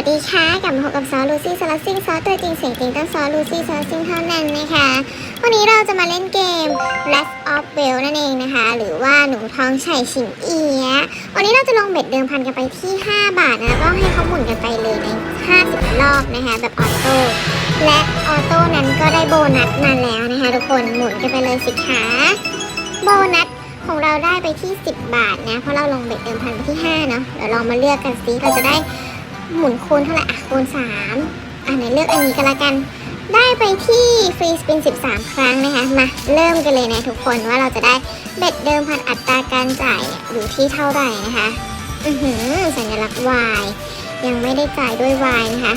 วัสดีค่ะกลับมาพบกับซอลูซี่ซาลซิงซอตัวจริงเสียงจริงต้องซอลูซี่ซาลซิงเท่านั้นนะคะ วันนี้เราจะมาเล่นเกม Last of Well นั่นเองนะคะ หรือว่าหนูทองไฉฉิงเอียะวันนี้เราจะลงเบ็ดเดิมพันกันไปที่ 5 บาทนะแล้วก็ให้เขาหมุนกันไปเลยใน 50 รอบนะคะ แบบออโต้และออโต้นั้นก็ได้โบนัสมาแล้วนะคะ ทุกคนหมุนกันไปเลยสิคะโบนัสของเราได้ไปที่ 10 บาทนะเพราะเราลงเบ็ดเดิมพันไปที่5เนาะเดี๋ยวลองมาเลือกกันซิเราจะได้ หมุนคูณเท่าไหร่อะคูณ3อะไหนเลือกอันนี้กันละกัน ได้ไปที่ฟรีสปิน 13 ครั้งนะคะ มาเริ่มกันเลยนะทุกคนว่าเราจะได้เบ็ดเดิมพันอัตราการจ่ายเนี่ยอยู่ที่เท่าไหร่นะคะ อือหือสัญลักษณ์ Y ยังไม่ได้จ่ายด้วย Y นะคะ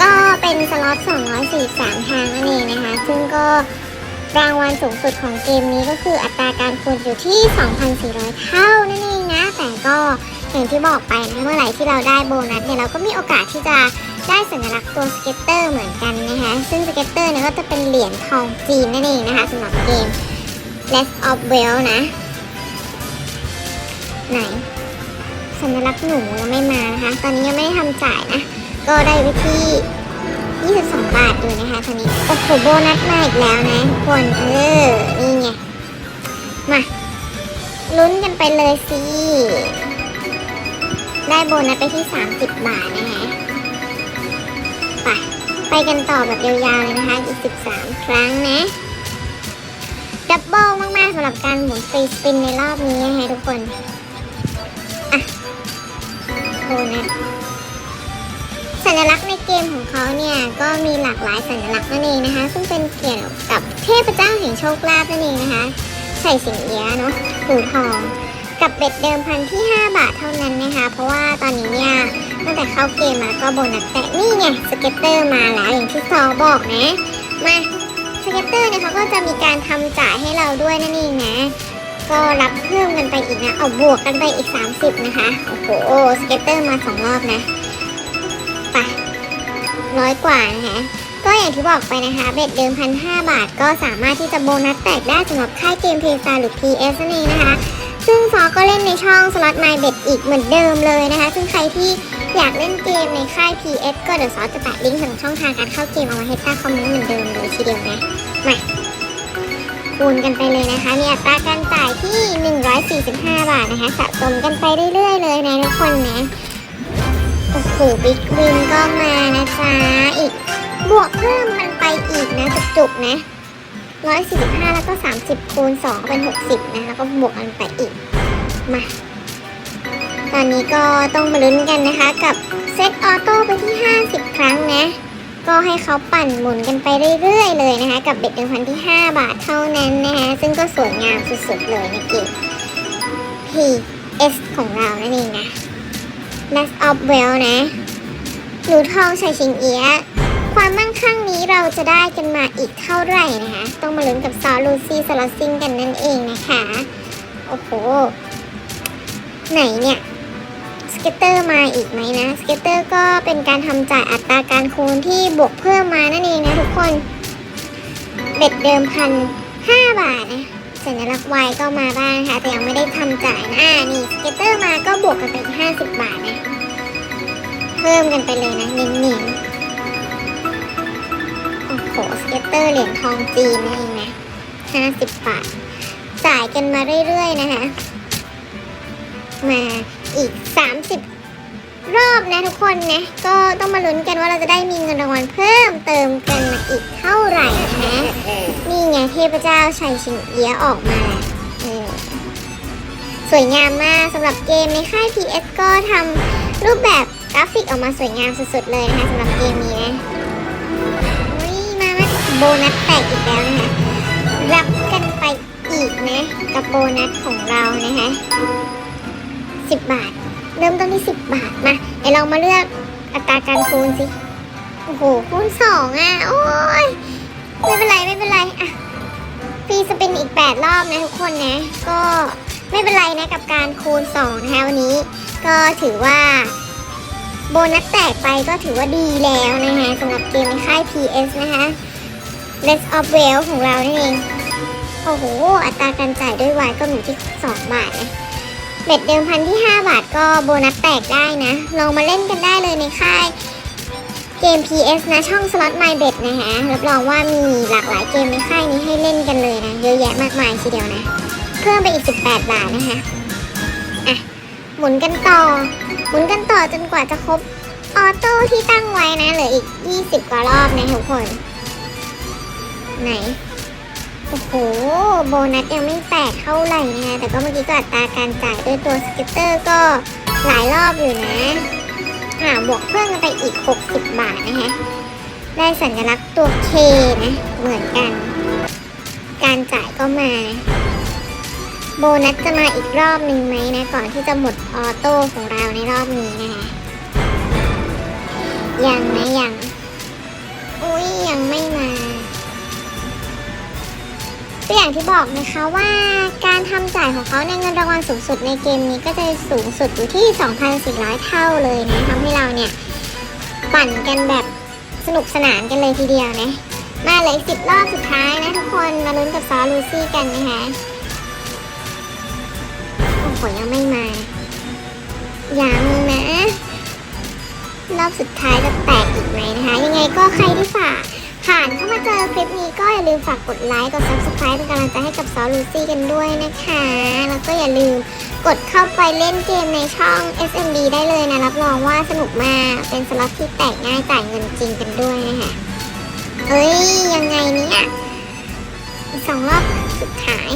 ก็เป็นสล็อต 243 ทางนั่นเองนะคะ ซึ่งก็รางวัลสูงสุดของเกมนี้ก็คืออัตราการคูณอยู่ที่ 2,400 เท่านั่นเองนะ แต่ก็ อย่างที่บอกไปนะเมื่อไหร่ที่เราได้โบนัสเนี่ยเราก็มีโอกาสที่จะได้สัญลักษณ์ตัวสเก็ตเตอร์เหมือนกันนะคะซึ่งสเก็ตเตอร์เนี่ยก็จะเป็นเหรียญทองจีนนั่นเองนะคะสำหรับเกม Less of Well นะ ไหน สัญลักษณ์หนูยังไม่มานะคะ ตอนนี้ยังไม่ได้ทำจ่ายนะ ก็ได้ไปที่ 22 บาทอยู่นะคะตอนนี้โอ้โหโบนัสมาอีกแล้วนะทุกคนเออ นี่ไง มาลุ้นกันไปเลยสิ ได้โบนัสไปที่ 30 บาทนะคะไปไปกันต่อแบบยาวๆเลยนะคะอีก 13 ครั้งนะ ดับเบิลมากๆสำหรับการหมุนฟรีสปินในรอบนี้นะคะทุกคน อะโบนัสสัญลักษณ์ในเกมของเขาเนี่ยก็มีหลากหลายสัญลักษณ์นั่นเองนะคะ ซึ่งเป็นเกี่ยวกับเทพเจ้าแห่งโชคลาภนั่นเองนะคะ ใส่สิงเอียเนาะหนูทอง กับเบ็ดเดิมพันที่ 5 บาทเท่านั้นนะคะ เพราะว่าตอนนี้เนี่ยตั้งแต่เข้าเกมมาก็โบนัสแต่นี่ไงสเก็ตเตอร์มาแล้วอย่างที่ซอบอกนะ มาสเก็ตเตอร์เนี่ยเขาก็จะมีการทำจ่ายให้เราด้วยนั่นเองนะ ก็รับเพิ่มกันไปอีกนะ เอาบวกกันไปอีก 30 นะคะ โอ้โหสเก็ตเตอร์มาสองรอบนะไปร้อยกว่านะคะก็อย่างที่บอกไปนะคะ เบ็ดเดิมพันห้าบาท ก็สามารถที่จะโบนัสแตกได้สำหรับค่ายเกมเพย์ซาหรือ PS นั่นเองนะคะ ซึ่งซอก็เล่นในช่องสล็อตไมเบ็ดอีกเหมือนเดิมเลยนะคะ ซึ่งใครที่อยากเล่นเกมในค่าย PS ก็เดี๋ยวซอจะแปะลิงก์ถึงช่องทางการเข้าเกมเอาไว้ให้ใต้คอมเมนต์เหมือนเดิมเลยทีเดียวนะมาคูณกันไปเลยนะคะ มีอัตราการจ่ายที่ 145 บาทนะคะ สะสมกันไปเรื่อยๆ เลยนะทุกคนนะ โอ้โหบิ๊กวินก็มานะจ๊ะอีก บวกเพิ่มมันไปอีกนะจุกๆนะ 145 แล้วก็ 30 คูณ2ก็เป็น 60 นะ แล้วก็บวกกันไปอีก มา ตอนนี้ก็ต้องมาลุ้นกันนะคะ กับเซตออโต้ไปที่ 50 ครั้งนะ ก็ให้เขาปั่นหมุนกันไปเรื่อยๆเลยนะคะ กับเบ็ดเดิมพันที่ 5 บาทเท่านั้นนะคะ ซึ่งก็สวยงามสุดๆเลยในเกม PS ของเรานั่นเองนะ Last of Well นะหนูทองชัยชิงเอียะความมั่งคั่งนี้เรา จะได้กันมาอีกเท่าไหร่นะคะ ต้องมาลุ้นกับซอลูซี่สลอซิงกันนั่นเองนะคะ โอ้โห ไหนเนี่ยสเก็ตเตอร์มาอีกไหมนะสเก็ตเตอร์ก็เป็นการทำจ่ายอัตราการคูณที่บวกเพิ่มมานั่นเองนะทุกคน เบ็ดเดิมพันห้าบาทนะสัญลักษณ์ Y ก็มาบ้างนะคะแต่ยังไม่ได้ทำจ่ายนะอ่านี่สเก็ตเตอร์มาก็บวกกันไปอีก50บบาทนะ เพิ่มกันไปเลยนะเน้นๆ สเก็ตเตอร์เหรียญทองจีนนั่นเองนะ50บาท จ่ายกันมาเรื่อยๆนะคะ มาอีก30รอบนะทุกคนนะ ก็ต้องมาลุ้นกันว่าเราจะได้มีเงินรางวัลเพิ่มเติมกันมาอีกเท่าไหร่นะนี่ไงเทพเจ้าชัยชิงเอียออกมาแล้วสวยงามมากสำหรับเกมในค่าย PS ก็ทำรูปแบบกราฟิกออกมาสวยงามสุดๆเลยนะคะสำหรับเกมนี้นะ โบนัสแตกอีกแล้วนะคะ รับกันไปอีกนะ กับโบนัสของเรานะคะ10บาท เริ่มต้นที่10บาทมาเดี๋ยวเรามาเลือกอัตราการคูณสิ โอ้โห คูณสองอะ โอ้ย ไม่เป็นไร ไม่เป็นไร อะฟรีสปินอีก8รอบนะทุกคนนะ ก็ไม่เป็นไรนะกับการคูณ2นะคะวันนี้ ก็ถือว่าโบนัสแตกไปก็ถือว่าดีแล้วนะคะสำหรับเกมในค่าย PS นะคะ Let's of Well ของเรานั่นเอง โอ้โห อัตราการจ่ายด้วยวายก็อยู่ที่ 2 บาทนะ เบ็ดเดิมพันที่ 5 บาทก็โบนัสแตกได้นะ ลองมาเล่นกันได้เลยในค่ายเกม PS นะ ช่อง Slot My Bet นะคะรับรองว่ามีหลากหลายเกมในค่ายนี้ให้เล่นกันเลยนะ เยอะแยะมากมายทีเดียวนะ เพิ่มไปอีก 18 บาทนะคะอะหมุนกันต่อ หมุนกันต่อจนกว่าจะครบออโต้ที่ตั้งไว้นะเหลืออีก 20 กว่ารอบนะทุกคน ไหน โอ้โห โบนัสยังไม่แตกเท่าไหร่นะคะแต่ก็เมื่อกี้ก็อัตราการจ่ายด้วยตัวสก็ตเตอร์ก็หลายรอบอยู่นะอ่าบวกเพิ่มกันไปอีก 60 บาทนะคะได้สัญลักษณ์ตัว K นะ เหมือนกัน การจ่ายก็มา โบนัสจะมาอีกรอบหนึ่งไหมนะ ก่อนที่จะหมดออโต้ของเราในรอบนี้นะคะยังนะยัง อุ้ยยังไม่ม ก็อย่างที่บอกนะคะว่าการทำจ่ายของเขาในเงินรางวัลสูงสุดในเกมนี้ก็จะสูงสุดอยู่ที่ 2,400 เท่าเลยนะทำให้เราเนี่ยปั่นกันแบบสนุกสนานกันเลยทีเดียวนะ มาเลยสิบรอบสุดท้ายนะทุกคนมาลุ้นกับซอลูซี่กันนะคะโอ้โหยังไม่มายังนะ รอบสุดท้ายจะแตกอีกไหมนะคะ ยังไงก็ใครที่ฝาก ผ่านเข้ามาเจอคลิปนี้ก็อย่าลืมฝากกดไลค์ กด subscribe เป็นกำลังใจให้กับซอลูซี่กันด้วยนะคะ แล้วก็อย่าลืมกดเข้าไปเล่นเกมในช่อง SMD ได้เลยนะ รับรองว่าสนุกมาก เป็นสล็อตที่แตกง่ายจ่ายเงินจริงกันด้วยนะคะเฮ้ย ยังไงเนี่ยอีกสองรอบสุดท้าย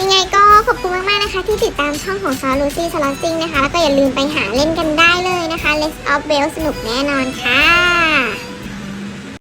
ยังไงก็ขอบคุณมากๆนะคะ ที่ติดตามช่องของซอลูซี่สล็อตซิงนะคะ แล้วก็อย่าลืมไปหาเล่นกันได้เลยนะคะ Let's of Bell สนุกแน่นอนค่ะ